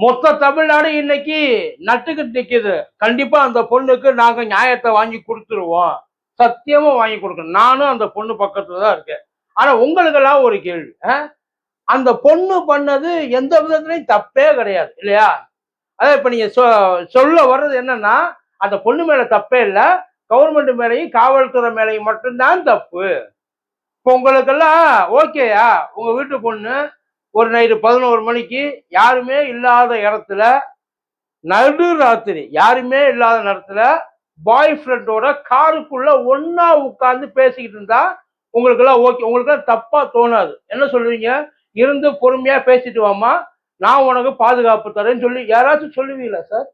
மொத்த தமிழ்நாடு இன்னைக்கு நட்டுக்கிட்டு நிக்குது. கண்டிப்பா அந்த பொண்ணுக்கு நாங்க நியாயத்தை வாங்கி கொடுத்துருவோம். சத்தியமா வாங்கி கொடுக்கணும். நானும் அந்த பொண்ணு பக்கத்துல தான் இருக்கேன். ஆனா உங்களுக்கெல்லாம் ஒரு கேள்வி. ஆ? அந்த பொண்ணு பண்ணது எந்த விதத்துலயும் தப்பே கிடையாது. இல்லையா? அதான் இப்ப நீங்க சொ- சொல்ல வர்றது என்னன்னா அந்த பொண்ணு மேல தப்பே இல்லை. கவர்மெண்ட் மேலையும் காவல்துறை மேலையும் மட்டும்தான் தப்பு. இப்போ உங்களுக்கெல்லாம் ஓகேயா? உங்க வீட்டு பொண்ணு ஒரு நைட்டு பதினோரு மணிக்கு யாருமே இல்லாத இடத்துல நடு ராத்திரி யாருமே இல்லாத நேரத்தில் பாய் ஃப்ரெண்டோட காருக்குள்ள ஒன்னா உட்காந்து பேசிக்கிட்டு இருந்தா உங்களுக்கெல்லாம் ஓகே உங்களுக்கெல்லாம் தப்பா தோணாது. என்ன சொல்லுவீங்க? இருந்து பொறுமையா பேசிட்டு வாமா நான் உனக்கு பாதுகாப்பு தரேன்னு சொல்லி யாராச்சும் சொல்லுவீங்களா சார்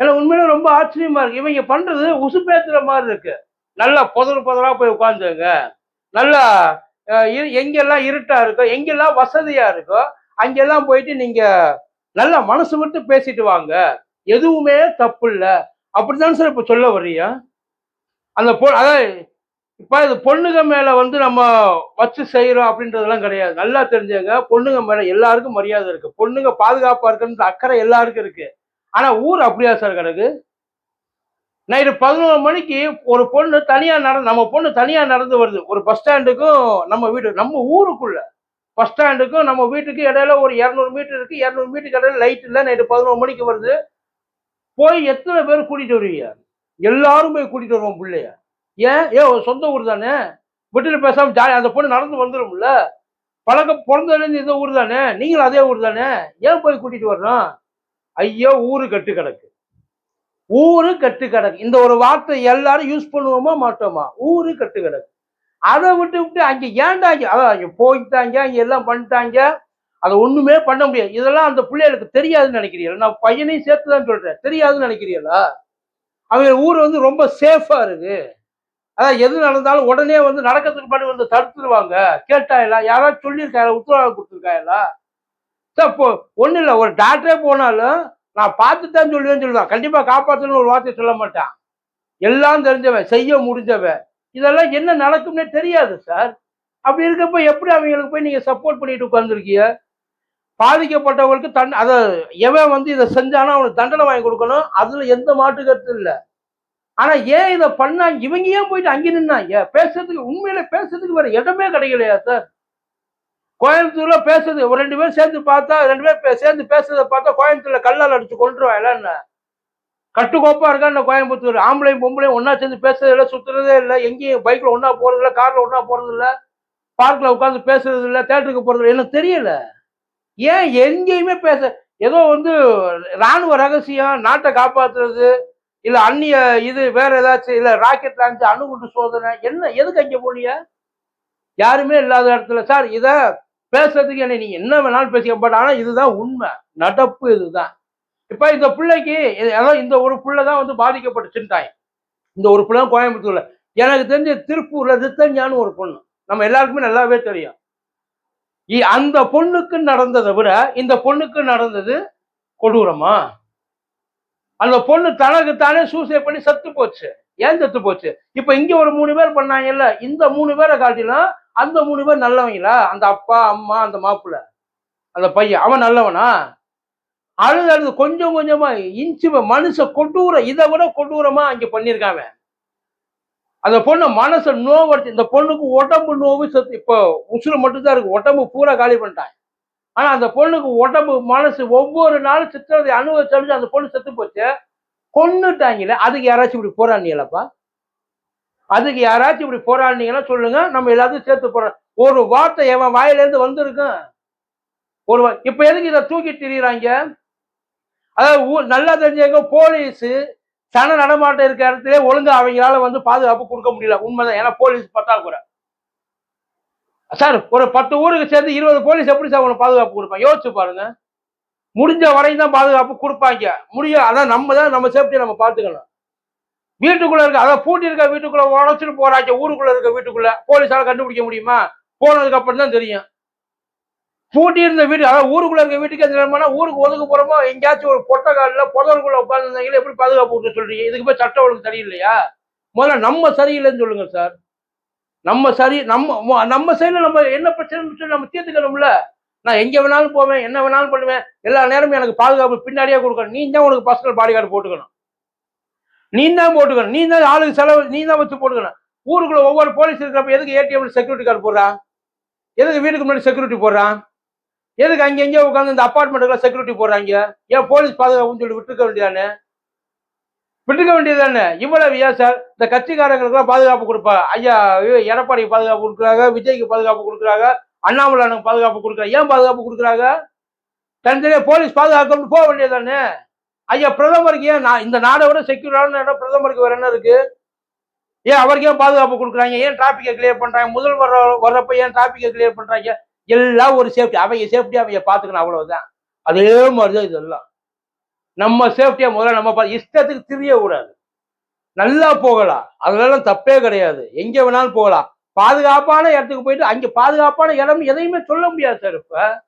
ஏன்னா உண்மையில ரொம்ப ஆச்சரியமா இருக்கு. இவங்க பண்றது உசுப்பேத்துற மாதிரி இருக்கு. நல்லா புதர் புதரா போய் உட்காந்துங்க நல்லா எங்கெல்லாம் இருட்டா இருக்கோ எங்கெல்லாம் வசதியா இருக்கோ அங்கெல்லாம் போயிட்டு நீங்க நல்லா மனசு விட்டு பேசிட்டு வாங்க. எதுவுமே தப்பு இல்ல அப்படிதான் சார் இப்ப சொல்ல வர்றீங்க? அந்த பொ அதாவது இப்ப இது பொண்ணுங்க மேல வந்து நம்ம வச்சு செய்யறோம் அப்படின்றதெல்லாம் கிடையாது. நல்லா தெரிஞ்சவங்க பொண்ணுங்க மேல எல்லாருக்கும் மரியாதை இருக்கு. பொண்ணுங்க பாதுகாப்பா இருக்குன்ற அக்கறை எல்லாருக்கும் இருக்கு. ஆனா ஊர் அப்படியா சார் கிடக்கு? நைட்டு பதினோரு மணிக்கு ஒரு பொண்ணு தனியா நடந்து நம்ம பொண்ணு தனியா நடந்து வருது. ஒரு பஸ் ஸ்டாண்டுக்கும் நம்ம வீடு நம்ம ஊருக்குள்ள பஸ் ஸ்டாண்டுக்கும் நம்ம வீட்டுக்கு இடையில ஒரு இரநூறு மீட்டர் இருக்கு இரநூறு மீட்டருக்கு இடையில லைட் இல்லை. நைட்டு பதினோரு மணிக்கு வருது. போய் எத்தனை பேர் கூட்டிட்டு வருவீங்க? எல்லாரும் போய் கூட்டிட்டு வருவோம் பிள்ளைய. ஏன்? ஏன் சொந்த ஊர் தானே? விட்டுட்டு பேசாம ஜாலி அந்த பொண்ணு நடந்து வந்துடும்ல பழக்கம் பிறந்ததுலேருந்து இந்த ஊர் தானே? நீங்களும் அதே ஊர் தானே? ஏன் போய் கூட்டிட்டு வர்றோம்? ஐயோ ஊரு கட்டு கிடக்கு. ஊரு கட்டு கிடக்கு இந்த ஒரு வார்த்தை எல்லாரும் யூஸ் பண்ணுவோமா மாட்டோமா? ஊரு கட்டு கிடக்கு அதை விட்டு விட்டு அங்க ஏண்டாங்க அதான் அங்கே போயிட்டாங்க அங்க எல்லாம் பண்ணிட்டாங்க. அதை ஒண்ணுமே பண்ண முடியாது. இதெல்லாம் அந்த பிள்ளைகளுக்கு தெரியாதுன்னு நினைக்கிறீங்களா நான் பையனையும் சேர்த்து தான் சொல்றேன். தெரியாதுன்னு நினைக்கிறீங்களா அவங்க ஊர் வந்து ரொம்ப சேஃபா இருக்கு. அதான் எது நடந்தாலும் உடனே வந்து நடக்கிறதுக்கு முன்னாடி வந்து தடுத்துருவாங்க. கேட்டாயிலா யாராவது சொல்லியிருக்காங்களா உத்தரவாதம் கொடுத்துருக்காங்களா சார் இப்போ ஒன்றும் இல்லை. ஒரு டாக்டரே போனாலும் நான் பார்த்து தான் சொல்லுவேன்னு சொல்லுவேன். கண்டிப்பா காப்பாற்றணும்னு ஒரு வார்த்தை சொல்ல மாட்டான். எல்லாம் தெரிஞ்சவன் செய்ய முடிஞ்சவன். இதெல்லாம் என்ன நடக்கும்னே தெரியாது சார். அப்படி இருக்கப்ப எப்படி அவங்களுக்கு போய் நீங்க சப்போர்ட் பண்ணிட்டு உட்காந்துருக்கீங்க பாதிக்கப்பட்டவங்களுக்கு தன் அதை எவன் வந்து இதை செஞ்சானா அவனுக்கு தண்டனை வாங்கி கொடுக்கணும். அதுல எந்த மாட்டு கருத்து இல்லை. ஆனா ஏன் இதை பண்ணாங்க? இவங்க ஏன் போயிட்டு அங்கே நின்னாங்க? பேசுறதுக்கு உண்மையில பேசுறதுக்கு வேற இடமே கிடைக்கலையா சார்? கோயம்புத்தூர்ல பேசுறது ஒரு ரெண்டு பேர் சேர்ந்து பார்த்தா ரெண்டு பேர் சேர்ந்து பேசுறதை பார்த்தா கோயம்புத்தூர்ல கல்லால் அடிச்சு கொண்டுருவான் என்ன? கட்டுக்கோப்பா இருக்கா இந்த கோயம்புத்தூர்? ஆம்பளையும் பொம்பளையும் ஒன்னா சேர்ந்து பேசுறது இல்லை சுத்துறதே இல்லை. எங்கேயும் பைக்ல ஒன்னா போறது இல்லை கார்ல ஒன்னா போறது இல்லை பார்க்ல உட்காந்து பேசுறது இல்லை தேட்டருக்கு போறது இல்லை எனக்கு தெரியல. ஏன் எங்கேயுமே பேச ஏதோ வந்து ராணுவ ரகசியம் நாட்டை காப்பாத்துறது இல்ல அந்நிய இது வேற ஏதாச்சும் இல்ல ராக்கெட் லான்ச் அணுகுண்டு சோதனை என்ன எதுக்கு அங்கே போனியா யாருமே இல்லாத இடத்துல. சார் இதை பேசுறதுக்கு என்ன நீ என்ன வேணாலும் பேசிக்க பட் ஆனா இதுதான் உண்மை. நடப்பு இதுதான். இப்ப இந்த பிள்ளைக்கு ஏதோ இந்த ஒரு பிள்ளை தான் வந்து பாதிக்கப்பட்டுச்சுட்டாங்க இந்த ஒரு பிள்ளை கோயம்புத்தூர்ல. எனக்கு தெரிஞ்ச திருப்பூர்ல ரித்தன்யான்னு ஒரு பொண்ணு. நம்ம எல்லாருக்குமே நல்லாவே தெரியும். இ- அந்த பொண்ணுக்கு நடந்ததை விட இந்த பொண்ணுக்கு நடந்தது கொடூரமா? அந்த பொண்ணு தனக்கு தானே சூசைட் பண்ணி செத்து போச்சு. ஏன் செத்து போச்சு? இப்ப இங்க ஒரு மூணு பேர் பண்ணாங்கல்ல இந்த மூணு பேரை காட்டிலும் அந்த மூணு பேர் நல்லவங்களா? அந்த அப்பா அம்மா அந்த மாப்பிள்ள. அந்த பையன். அவன் நல்லவனா? அழுது அழுது கொஞ்சம் கொஞ்சமா இன்ச்சு மனுஷ கொடூர இதை விட கொடூரமா அங்க பண்ணியிருக்காங்க. அந்த பொண்ணு மனசை நோவடிச்சு இந்த பொண்ணுக்கு உடம்பு நோவு செத்து இப்போ உசுறு மட்டும்தான் இருக்கு. உடம்பு பூரா காலி பண்ணிட்டாங்க ஆனா அந்த பொண்ணுக்கு உடம்பு மனசு ஒவ்வொரு நாளும் சித்திரதை அனுபவிச்சு அந்த பொண்ணு செத்து போச்சு. கொன்னுட்டாங்களே அதுக்கு யாராச்சும் இப்படி போராடினீங்களப்பா? அதுக்கு யாராச்சும் இப்படி போராடினீங்கன்னா சொல்லுங்க நம்ம எல்லாத்தையும் சேர்த்து போறோம். ஒரு வார்த்தை எவன் வாயிலேருந்து வந்திருக்கும் ஒரு வா- இப்ப எதுக்கு இதை தூக்கி திரியுறாங்க? அதாவது ஊ- நல்லா தெரிஞ்சவங்க போலீஸ் சன நடமாட்டம் இருக்க இடத்துல ஒழுங்கு அவங்களால வந்து பாதுகாப்பு கொடுக்க முடியல. உண்மைதான். ஏன்னா போலீஸ் பற்றாக்குறை. சார் ஒரு பத்து ஊருக்கு சேர்ந்து இருபது போலீஸ் எப்படி சார் உங்களுக்கு பாதுகாப்பு கொடுப்பாங்க? யோசிச்சு பாருங்க. முடிஞ்ச வரையும் தான் பாதுகாப்பு கொடுப்பாங்க. முடிய அதான் நம்ம தான் நம்ம சேஃப்டியை நம்ம பார்த்துக்கலாம் வீட்டுக்குள்ள இருக்க அதான் பூட்டி இருக்க வீட்டுக்குள்ள உடச்சிட்டு போறாங்க ஊருக்குள்ள இருக்க வீட்டுக்குள்ள போலீஸால கண்டுபிடிக்க முடியுமா? போனதுக்கு அப்புறம் தான் தெரியும். பூட்டி இருந்த வீடு அதாவது ஊருக்குள்ள இருக்க வீட்டுக்கு எந்த ஊருக்கு ஒதுக்கு போறோமோ எங்கேயாச்சும் ஒரு பொட்டக்காலில் புதருக்குள்ள உட்காந்துருந்தாங்களே எப்படி பாதுகாப்பு கொடுக்க சொல்றீங்க? இதுக்கு போய் சட்டம் ஒழுங்கு சரியில்லையா? முதல்ல நம்ம சரியில்லைன்னு சொல்லுங்க சார். நம்ம சரி நம்ம மொ- நம்ம சைடில் நம்ம என்ன பிரச்சனைன்னு சொல்லி நம்ம தீர்த்துக்கணும்ல. நான் எங்கே வேணாலும் போவேன் என்ன வேணாலும் பண்ணுவேன் எல்லா நேரமும் எனக்கு பாதுகாப்பு பின்னாடியே கொடுக்கணும். நீ தான் உனக்கு பர்சனல் பாடி கார்டு போட்டுக்கணும். நீ தான் போட்டுக்கணும். நீ தான் ஆளுக்கு செலவு நீ தான் வச்சு போட்டுக்கணும். ஊருக்குள்ள ஒவ்வொரு போலீஸ் இருக்கிறப்ப எதுக்கு ஏடிஎம்ல செக்யூரிட்டி கார்டு போடுறான் எதுக்கு வீட்டுக்கு முன்னாடி செக்யூரிட்டி போடுறான் எதுக்கு அங்கே எங்கேயோ உட்காந்து இந்த அப்பார்ட்மெண்ட்டுக்குள்ள செக்யூரிட்டி போடுறாங்க? ஏன் போலீஸ் பாதுகாப்புன்னு சொல்லி விட்டுருக்க வேண்டியதானே? விட்டுக்க வேண்டியதானே? இவ்வளவு ஏன் சார் இந்த கட்சிக்காரங்களுக்குலாம் பாதுகாப்பு கொடுப்பா. ஐயா எடப்பாடிக்கு பாதுகாப்பு கொடுக்குறாங்க விஜய்க்கு பாதுகாப்பு கொடுக்குறாங்க அண்ணாமலை பாதுகாப்பு கொடுக்குறாங்க ஏன் பாதுகாப்பு கொடுக்குறாங்க? தனித்தனியாக போலீஸ் பாதுகாக்கணும்னு போக வேண்டியதானே ஐயா பிரதமருக்கு ஏன் நான் இந்த நாடை விட செக்யூரான இடம் பிரதமருக்கு வேற என்ன இருக்கு? ஏன் அவருக்கு ஏன் பாதுகாப்பு கொடுக்குறாங்க? ஏன் டிராபிக்கை கிளியர் பண்றாங்க? முதல் வர வர்றப்ப ஏன் டிராபிக்கை கிளியர் பண்றாங்க? எல்லாம் ஒரு சேஃப்டி அவங்க சேஃப்டி அவங்க பார்த்துக்கணும் அவ்வளவுதான். அதே மாதிரிதான் இதெல்லாம். நம்ம சேஃப்டியா முதல்ல நம்ம இஷ்டத்துக்கு இஷ்டத்துக்கு திரியக்கூடாது. நல்லா போகலாம். அதெல்லாம் தப்பே கிடையாது. எங்க வேணாலும் போகலாம். பாதுகாப்பான இடத்துக்கு போயிட்டு அங்க பாதுகாப்பான இடம் எதையுமே சொல்ல முடியாது சார் இப்ப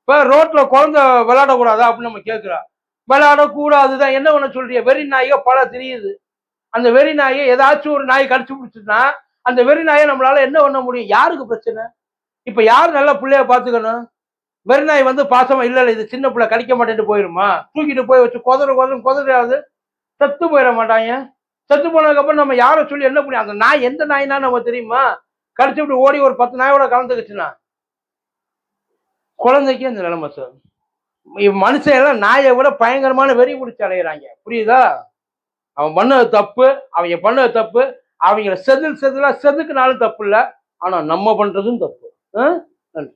இப்ப ரோட்ல குழந்தை விளையாடக்கூடாதா அப்படின்னு நம்ம கேட்கிறோம் விளையாடக்கூடாதுதான். என்ன பண்ண சொல்றீங்க? வெறி நாயோ பல தெரியுது. அந்த வெறி நாயை ஏதாச்சும் ஒரு நாய் கடிச்சு பிடிச்சுன்னா அந்த வெறி நாயை நம்மளால என்ன பண்ண முடியும்? யாருக்கு பிரச்சனை? இப்ப யார் நல்ல பிள்ளைய பாத்துக்கணும் வெறி நாய் வந்து பாசமா இல்ல இல்ல இது சின்ன பிள்ளை கடிக்க மாட்டேன்ட்டு போயிருமா? தூக்கிட்டு போய் வச்சு கொதற கொதற கொதறாது. செத்து போயிட மாட்டாங்க. செத்து போனதுக்கப்புறம் நம்ம யாரை சொல்லி என்ன பண்ணி அந்த நாய் எந்த நாய்னா நம்ம தெரியுமா? கடிச்சு விட்டு ஓடி ஒரு பத்து நாயோட கலந்துக்குச்சுன்னா குழந்தைக்கு அந்த நிலைமை சார். மனுஷன் எல்லாம் நாயை விட பயங்கரமான வெறி பிடிச்சி அடைகிறாங்க புரியுதா? அவன் பண்ணது தப்பு அவங்க பண்ணது தப்பு அவங்கள செதில் செதிலா செதுக்குனாலும் தப்பு இல்லை. ஆனா நம்ம பண்றதும் தப்பு. நன்றி.